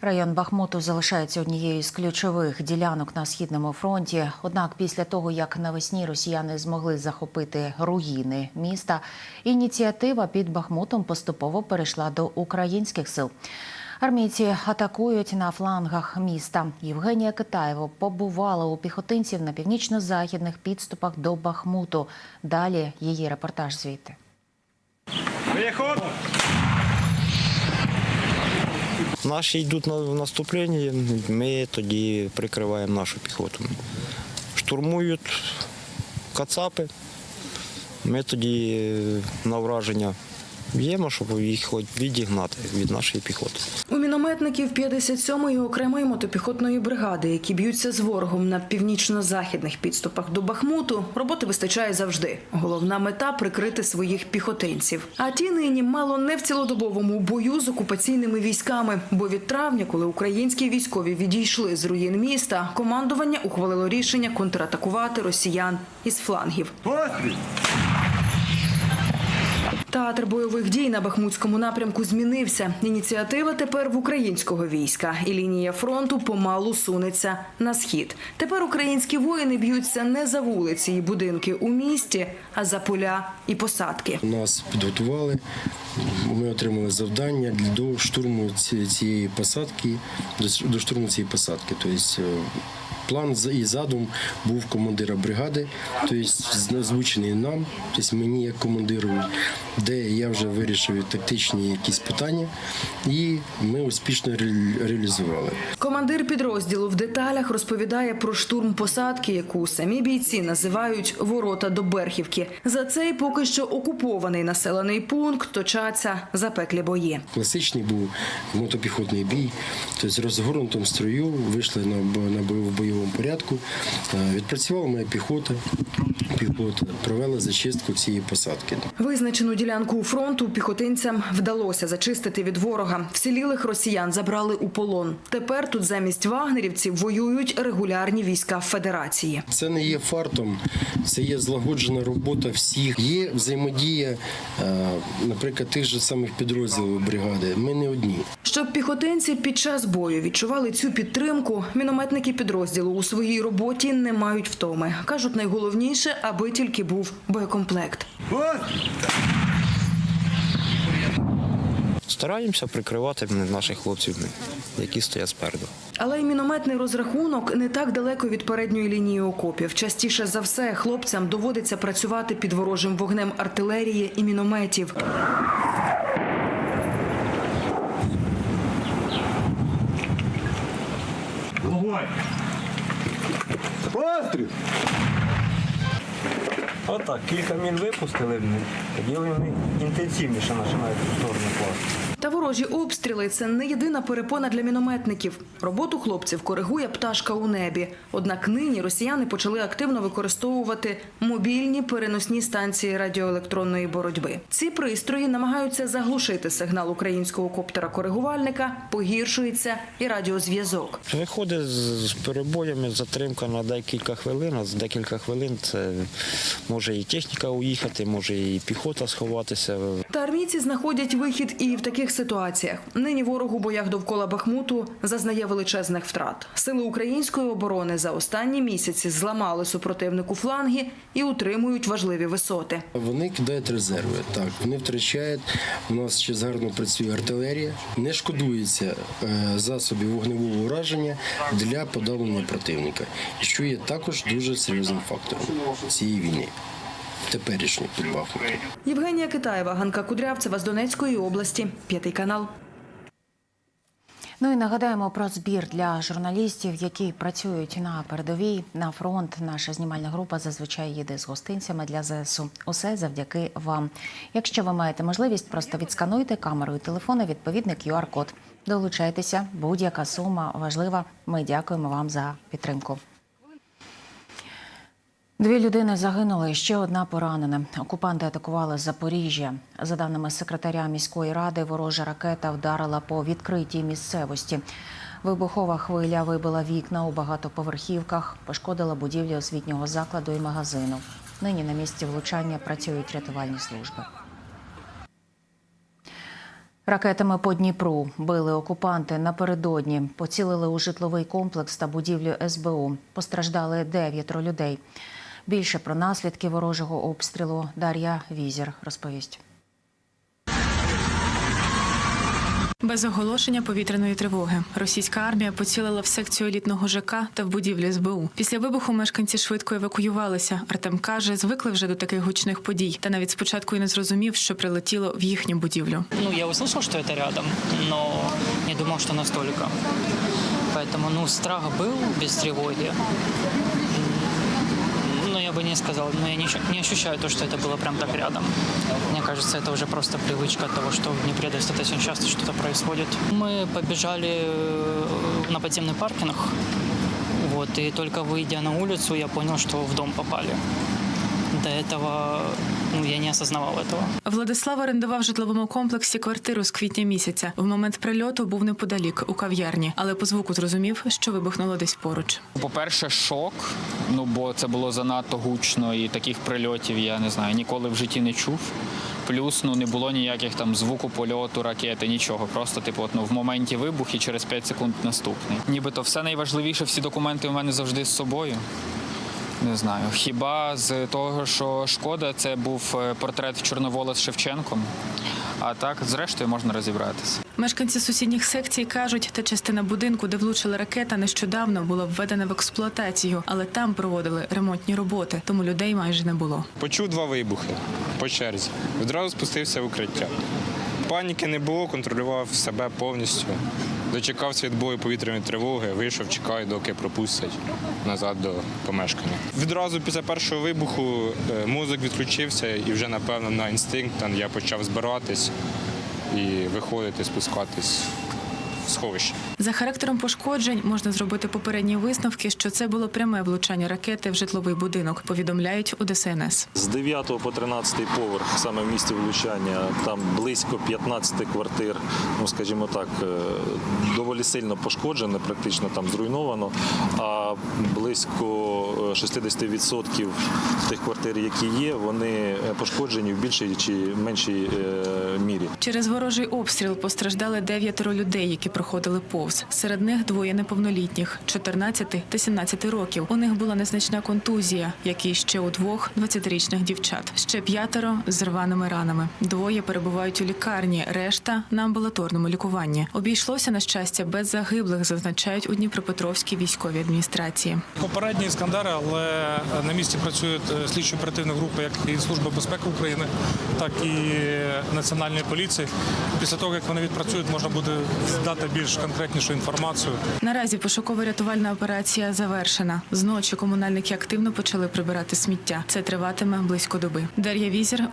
Район Бахмуту залишається однією з ключових ділянок на східному фронті. Однак, після того як навесні росіяни змогли захопити руїни міста, ініціатива під Бахмутом поступово перейшла до українських сил. Армійці атакують на флангах міста. Євгенія Китаєва побувала у піхотинців на північно-західних підступах до Бахмуту. Далі її репортаж звідти. Виход! Наші йдуть на наступлення, ми тоді прикриваємо нашу піхоту. Штурмують кацапи, ми тоді е, на враження б'ємо, щоб їх хоч відігнати від нашої піхоти. У мінометників 57-ї окремої мотопіхотної бригади, які б'ються з ворогом на північно-західних підступах до Бахмуту, роботи вистачає завжди. Головна мета прикрити своїх піхотинців. А ті нині мало не в цілодобовому бою з окупаційними військами. Бо від травня, коли українські військові відійшли з руїн міста, командування ухвалило рішення контратакувати росіян із флангів. Постріл! Театр бойових дій на Бахмутському напрямку змінився. Ініціатива тепер в українського війська, і лінія фронту помалу сунеться на схід. Тепер українські воїни б'ються не за вулиці і будинки у місті, а за поля і посадки. Нас підготували. Ми отримали завдання до штурму ці- цієї посадки, до штурму цієї посадки. Тобто е, план і задум був командира бригади, тобто озвучений нам, тобто мені як командиру, де я вже вирішив тактичні якісь питання, і ми успішно реалізували. Командир підрозділу в деталях розповідає про штурм посадки, яку самі бійці називають ворота до Берхівки. За цей поки що окупований населений пункт точаться запеклі бої. Класичний був мотопіхотний бій, тобто в розгорнутому строю вийшли на, бойовому порядку. Е, Відпрацювала моя піхота, піхота провела зачистку цієї посадки. Визначену ділянку фронту піхотинцям вдалося зачистити від ворога. Вцілілих росіян забрали у полон. Тепер тут замість вагнерівців воюють регулярні війська Федерації. Це не є фартом, це є злагоджена робота всіх. Є взаємодія, е, наприклад, тих же самих підрозділів бригади. Ми не одні. Щоб піхотинці під час бою відчували цю підтримку, мінометники підрозділу у своїй роботі не мають втоми. кажуть, найголовніше, аби тільки був боєкомплект. Стараємося прикривати наших хлопців, які стоять спереду. Але й мінометний розрахунок не так далеко від передньої лінії окопів. Частіше за все хлопцям доводиться працювати під ворожим вогнем артилерії і мінометів. Вогонь! Постріл! Отак, кілька мін випустили, тоді вони інтенсивніше починають в сторону класти. Та ворожі обстріли це не єдина перепона для мінометників. Роботу хлопців коригує пташка у небі. Однак нині росіяни почали активно використовувати мобільні переносні станції радіоелектронної боротьби. Ці пристрої намагаються заглушити сигнал українського коптера-коригувальника, погіршується і радіозв'язок. Виходить з перебоями, затримка на декілька хвилин, а з декілька хвилин це може і техніка уїхати, може і піхота сховатися. Та армійці знаходять вихід і в таких ситуаціях. Нині ворог у боях довкола Бахмуту зазнає величезних втрат. Сили української оборони за останні місяці зламали супротивнику фланги і утримують важливі висоти. Вони кидають резерви. Так, вони втрачають. У нас ще гарно працює артилерія. Не шкодується е, засобів вогневого ураження для подавлення противника, що є також дуже серйозним фактором цієї війни. Теперішньої під Бахмутом. Євгенія Китаєва, Ганка Кудрявцева з Донецької області, п'ятий канал. Ну і нагадаємо про збір для журналістів, які працюють на передовій на фронт. Наша знімальна група зазвичай їде з гостинцями для ЗСУ. Усе завдяки вам. Якщо ви маєте можливість, просто відскануйте камерою телефона відповідний QR-код. Долучайтеся, будь-яка сума важлива. Ми дякуємо вам за підтримку. Дві людини загинули, ще одна поранена. Окупанти атакували Запоріжжя. За даними секретаря міської ради, ворожа ракета вдарила по відкритій місцевості. Вибухова хвиля вибила вікна у багатоповерхівках, пошкодила будівлі освітнього закладу і магазину. Нині на місці влучання працюють рятувальні служби. Ракетами по Дніпру били окупанти напередодні, поцілили у житловий комплекс та будівлю СБУ. Постраждали дев'ятеро людей. Більше про наслідки ворожого обстрілу Дар'я Візір розповість. Без оголошення повітряної тривоги російська армія поцілила в секцію елітного ЖК та в будівлі СБУ. Після вибуху мешканці швидко евакуювалися. Артем каже, звикли вже до таких гучних подій, та навіть спочатку і не зрозумів, що прилетіло в їхню будівлю. Ну, я услышал, что это рядом, но не думал, что настолько. Поэтому, ну, страх был без тревоги. М, Но я бы не сказал, но я не, ощу- не ощущаю то, что это было прям так рядом. Мне кажется, это уже просто привычка от того, что в Днепре достаточно часто что-то происходит. Мы побежали э, на подземный паркинг, вот, и только выйдя на улицу, я понял, что в дом попали. До этого ну, я не осознавал этого. Владислав орендував в житловому комплексі квартиру з квітня місяця. В момент прильоту був неподалік у кав'ярні, але по звуку зрозумів, що вибухнуло десь поруч. По-перше, шок, ну бо це було занадто гучно і таких прильотів я не знаю, ніколи в житті не чув. Плюс ну не було ніяких там звуку польоту, ракети, нічого. Просто типу, от, ну, в моменті вибух і через 5 секунд наступний. Нібито все найважливіше, всі документи у мене завжди з собою. Не знаю. Хіба з того, що шкода, це був е, портрет Чорновола з Шевченком. А так, зрештою, можна розібратися. Мешканці сусідніх секцій кажуть, та частина будинку, де влучила ракета, нещодавно була введена в експлуатацію, але там проводили ремонтні роботи, тому людей майже не було. Почув два вибухи по черзі. Відразу спустився в укриття. Паніки не було, контролював себе повністю. Дочекався відбою повітряної тривоги, вийшов, чекаю, доки пропустять назад до помешкання. Відразу після першого вибуху е, мозок відключився і вже, напевно, на інстинкт я почав збиратись і виходити, спускатись в сховище. За характером пошкоджень можна зробити попередні висновки, що це було пряме влучання ракети в житловий будинок. Повідомляють у ДСНС. З 9 по 13 поверх, саме в місті влучання, там близько 15 квартир, ну скажімо так, е, доволі сильно пошкоджено, практично там зруйновано. А близько е, 60% тих квартир, які є, вони е, пошкоджені в більшій чи меншій е, мірі. Через ворожий обстріл постраждали дев'ятеро людей, які проходили повз. Серед них двоє неповнолітніх 14 та 17 років. У них була незначна контузія, як і ще у двох 20-річних дівчат. Ще п'ятеро з рваними ранами. Двоє перебувають у лікарні, решта на амбулаторному лікуванні. Обійшлося на щастя без загиблих, зазначають у Дніпропетровській військовій адміністрації. Попередні іскандери, але на місці працюють е, слідчо оперативні групи, як і Служба безпеки України, так і Національної поліції. Після того, як вони відпрацюють, можна буде дати більш конкретнішу інформацію. Наразі пошуково-рятувальна операція завершена. Зночі комунальники активно почали прибирати сміття. Це триватиме близько доби. Дар'я Візір,